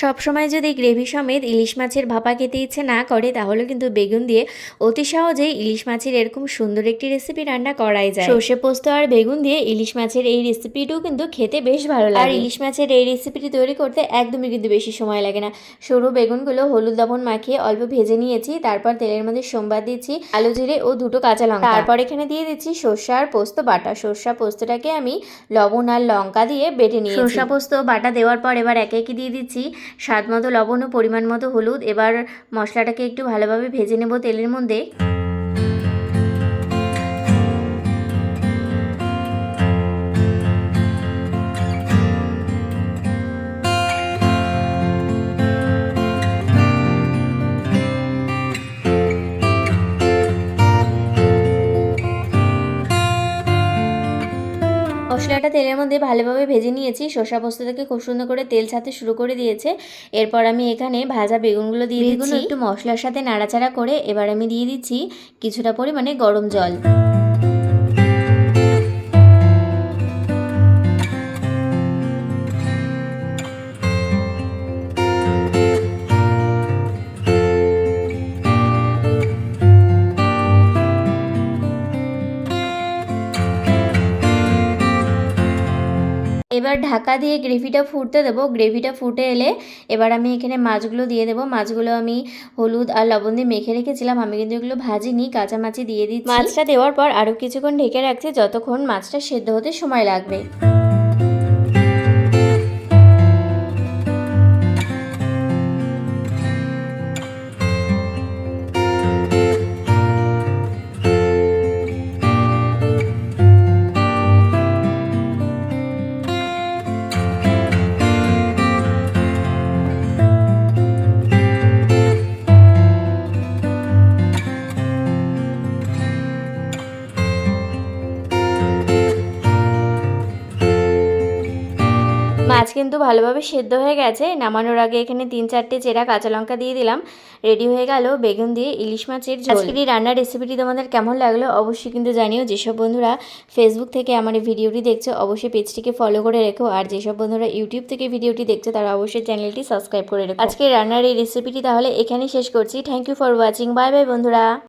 সবসময় যদি গ্রেভি সমেত ইলিশ মাছের ভাপা খেতে ইচ্ছে না করে তাহলে কিন্তু বেগুন দিয়ে অতি সহজেই ইলিশ মাছের এরকম সুন্দর একটি রেসিপি রান্না করাই যায়। সর্ষে পোস্ত আর বেগুন দিয়ে ইলিশ মাছের এই রেসিপিটিও কিন্তু খেতে বেশ ভালো লাগে। আর ইলিশ মাছের এই রেসিপিটি তৈরি করতে একদমই কিন্তু বেশি সময় লাগে না। সরু বেগুনগুলো হলুদ লবণ মাখিয়ে অল্প ভেজে নিয়েছি তারপর তেলের মধ্যে সোমবার দিচ্ছি আলু জিরে ও দুটো কাঁচা লঙ্কা। তারপর এখানে দিয়ে দিচ্ছি সর্ষে আর পোস্ত বাটা। সর্ষা পোস্তটাকে আমি লবণ আর লঙ্কা দিয়ে বেটে নিয়েছি। সর্ষা পোস্ত বাটা দেওয়ার পর এবার একে একে দিয়ে দিচ্ছি স্বাদ মতো, লবণ ও পরিমাণ মতো হলুদ। এবার মশলাটাকে একটু ভালোভাবে ভেজে নেব তেলের মধ্যে। মশলাটা তেলের মধ্যে ভালোভাবে ভেজে নিয়েছি। শসা পোস্ত থেকে খুব সুন্দর করে তেল ছাড়তে শুরু করে দিয়েছে। এরপর আমি এখানে ভাজা বেগুনগুলো দিয়ে দিচ্ছি একটু মশলার সাথে নাড়াচাড়া করে এবার আমি দিয়ে দিচ্ছি কিছুটা পরিমাণে গরম জল। এবার ঢাকা দিয়ে গ্রেভিটা ফুটতে দেবো। গ্রেভিটা ফুটে এলে এবার আমি এখানে মাছগুলো দিয়ে দেবো। মাছগুলো আমি হলুদ আর লবণ দিয়ে মেখে রেখেছিলাম। আমি কিন্তু এগুলো ভাজিনি কাঁচা মাছি দিয়ে দিই মাছটা দেওয়ার পর আরও কিছুক্ষণ ঢেকে রাখছি, যতক্ষণ মাছটা সেদ্ধ হতে সময় লাগবে। মাছ কিন্তু ভালোভাবে সেদ্ধ হয়ে গেছে। নামানোর আগে এখানে তিন চারটে চেরা কাঁচা লঙ্কা দিয়ে দিলাম। রেডি হয়ে গেল বেগুন দিয়ে ইলিশ মাছের আজকের এই রান্নার রেসিপিটি তোমাদের কেমন লাগল অবশ্যই কিন্তু জানিও। যেসব বন্ধুরা ফেসবুক থেকে আমার এই ভিডিওটি দেখছ, অবশ্যই পেজটিকে ফলো করে রেখো। আর যেসব বন্ধুরা ইউটিউব থেকে ভিডিওটি দেখছ, তারা অবশ্যই চ্যানেলটি সাবস্ক্রাইব করে রেখো। আজকে রান্নার এই রেসিপিটি তাহলে এখানেই শেষ করছি। Thank you for watching bye bye বন্ধুরা।